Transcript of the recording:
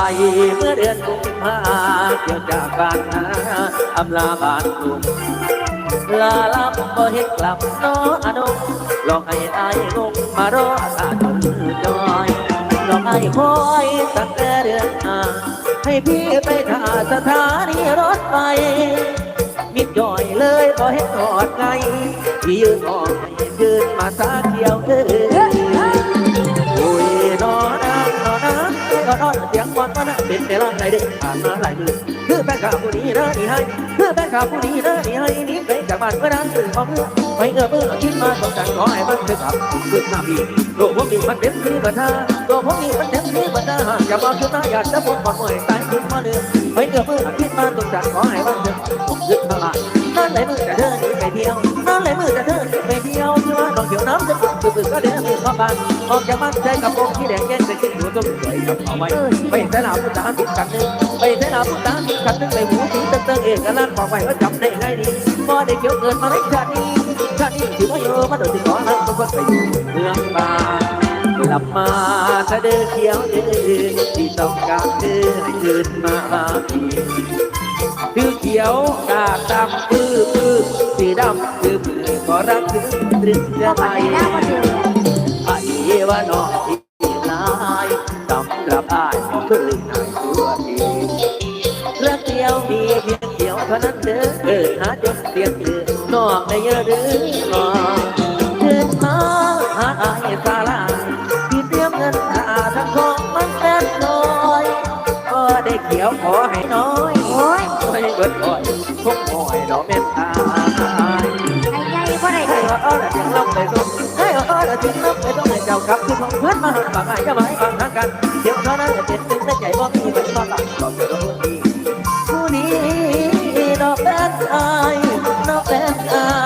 ายเมื่อเดือนกุมภาเกี่ยวจากบ้านนาอำลาบ้านกรุงลาลับบ่เห็นกลับน้ออนุลองให้อายงงมารอตาจนจอยลองให้คอยตั้งแต่เดือนห้าให้พี่ไปท่าสถานีรถไฟมิดย่อยเลยบ่เห็นหอดไงที่ยืนออกให้ยืนมาสาเกี่ยวเด้อ วันวันะเป็นแต่ละไหนเด็กผ่านมาหลายมือคือแฟนข่าวผู้นี้เด้อนี่ให้คือแฟนข่าวผู้นี้เด้อนี่ให้นี่ไปจากบ้านเมื่อนั้นตื่นมาเมื่อไปเงือเมื่อคิดมาต้องการขอให้มันเกิดกับขึ้นหน้าพี่โลกพวกนี้มันเต็มที่บัตาโลกพวกนี้มันเต็มที่บัตาอย่าบอกขึ้นมาอยากจะพูดก่อนเมื่อยตายขึ้นมาเนื้อไปเงือเมื่อคิดมาต้องการขอให้มันเกิดขึ้นมาบ้านนั่นเลยมือจะเดินไปเที่ยวนั่นเลยมือจะเดินไปเที่ ยวที่ว่าน้องเขียวน้ำจะฝึกฝึกก็เดินมือเข้าบ้านออกจากบ้านใจกับวงที่แดงแย่งไปขึ้นหัวต้นสวยกับเอาไว้ไปใส่หนาพุทธาติดกันหนึ่งไปใส่หนาพุทธาติดกันหนึ่งไปหูสีเติงเอกลักษณ์บอกไว้ว่าจำได้ไงดีพอได้เขียวเกินมาในชาตินี้ชาตินี้ถือว่าเยอะมาโดยที่ขอนั้นทุกคนไปอยู่เมืองบานกลับมาถ้าเดินเขียวเดินที่ต้องการเดินให้คืนมาอีกคือเขียวกาดำคือคือสีดำคือมือก็ รักถึงตรึงจะบ่ไปปันได้แล้วบ่ถือไอ้ว่าน้องที่ลายสำหรับอ้ายคือหายตัวดีรักเดียวมีเพียงเดียวเท่านั้นเด้อเกิดหาจนเสียงเอือนอกในเยอะเด้อน้องเกิดมาหาอ้ายสาลาที่เตรียมเงินหาทั้งของมันแสนน้อยก็ได้เขียวขอให้น้อยโอ้ยไม่เบิดอ่อยพกอ่อยดอกเม็ดตายไอ้ใหญ่ ออละจึงลงไปตรงให้เออละจึงลงไปตรงให้เจ้าขับคือของเพื่อนมาหันปากไอ้จะมาให้ฟังทากันเดี๋ยวเท่านั้นจะเป็นตึงแต่ใจบ่มีไว้บ่ตัดก็เกิดลงดีผู้นี้นอกแฟนอายนอกแฟนอาย